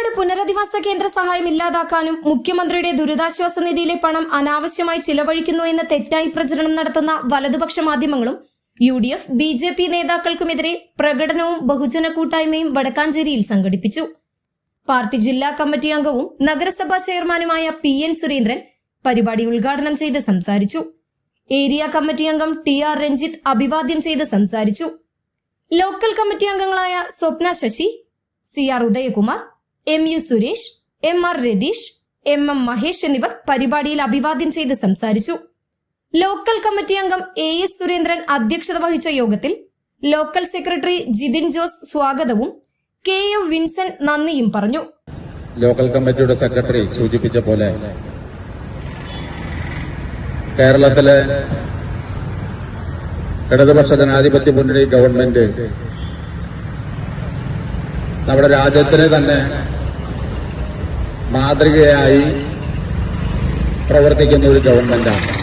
വയനാട് പുനരധിവാസ കേന്ദ്ര സഹായം ഇല്ലാതാക്കാനും മുഖ്യമന്ത്രിയുടെ ദുരിതാശ്വാസ നിധിയിലെ പണം അനാവശ്യമായി ചിലവഴിക്കുന്നു എന്ന തെറ്റായി പ്രചരണം നടത്തുന്ന വലതുപക്ഷ മാധ്യമങ്ങളും U D F B J P നേതാക്കൾക്കുമെതിരെ പ്രകടനവും ബഹുജന കൂട്ടായ്മയും വടക്കാഞ്ചേരിയിൽ സംഘടിപ്പിച്ചു. പാർട്ടി ജില്ലാ കമ്മിറ്റി അംഗവും നഗരസഭാ ചെയർമാനുമായ പി എൻ സുരേന്ദ്രൻ പരിപാടി ഉദ്ഘാടനം ചെയ്ത് സംസാരിച്ചു. ഏരിയ കമ്മിറ്റി അംഗം ടി ആർ രഞ്ജിത്ത് അഭിവാദ്യം ചെയ്ത് സംസാരിച്ചു. ലോക്കൽ കമ്മിറ്റി അംഗങ്ങളായ Swapna Sasi C R Udayakumar M U Suresh M R Ratheesh M M Mahesh എന്നിവർ പരിപാടിയിൽ അഭിവാദ്യം ചെയ്ത് സംസാരിച്ചു. ലോക്കൽ കമ്മിറ്റി അംഗം എ എസ് സുരേന്ദ്രൻ അധ്യക്ഷത വഹിച്ച യോഗത്തിൽ ലോക്കൽ സെക്രട്ടറി ജിതിൻ ജോസ് സ്വാഗതവും കെ എം വിൻസൻ നന്ദിയും പറഞ്ഞു. ലോക്കൽ കമ്മിറ്റിയുടെ സെക്രട്ടറി സൂചിപ്പിച്ച പോലെ കേരളത്തിലെ ഇടതുപക്ഷ ജനാധിപത്യ മുന്നണി ഗവൺമെന്റ് നമ്മുടെ രാജ്യത്തിന് തന്നെ മാതൃകയായി പ്രവർത്തിക്കുന്ന ഒരു ഗവൺമെന്റാണ്.